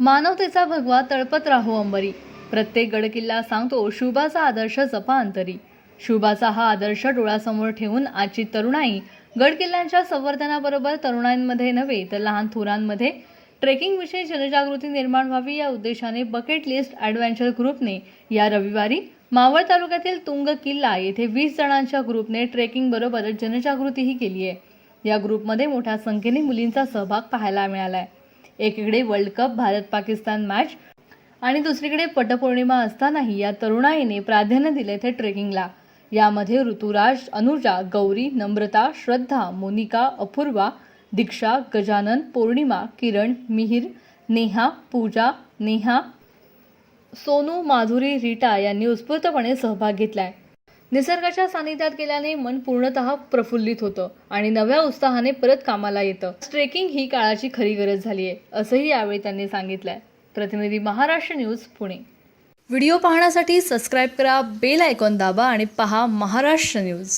मानवतेचा भगवा तळपत राहो अंबरी. प्रत्येक गडकिल्ला सांगतो शुभाचा आदर्श जपा अंतरी. शुभाचा हा आदर्श डोळ्यासमोर ठेवून आजची तरुणाई गडकिल्ल्यांच्या संवर्धनाबरोबर तरुणांमध्ये नव्हे तर लहान थोरांमध्ये. ट्रेकिंगविषयी जनजागृती निर्माण व्हावी या उद्देशाने बकेट लिस्ट ॲडव्हेंचर ग्रुपने या रविवारी मावळ तालुक्यातील तुंग किल्ला येथे वीस जणांच्या ग्रुपने ट्रेकिंगबरोबरच जनजागृतीही केली आहे या ग्रुपमध्ये मोठ्या संख्येने मुलींचा सहभाग पाहायला मिळाला आहे एकीकडे world cup Bharat Pakistan match आणि दुसरीकडे पटपौर्णिमा असतानाही या तरुणाईने प्राधान्य दिले ते ट्रेकिंगला यामध्ये ऋतुराज अनुजा गौरी नम्रता श्रद्धा मोनिका अपूर्वा दीक्षा गजानन पौर्णिमा किरण मिहिर नेहा पूजा नेहा सोनू माधुरी रीटा यांनी उत्स्फूर्तपणे सहभाग घेतलाय. निसर्गाच्या सानिध्यात गेल्याने मन पूर्णतः प्रफुल्लित होतं आणि नव्या उत्साहाने परत कामाला येतं. ट्रेकिंग ही काळाची खरी गरज झाली आहे असंही यावेळी त्यांनी सांगितलंय. प्रतिनिधी महाराष्ट्र न्यूज पुणे. व्हिडिओ पाहण्यासाठी सबस्क्राईब करा बेल आयकॉन दाबा आणि पहा महाराष्ट्र न्यूज.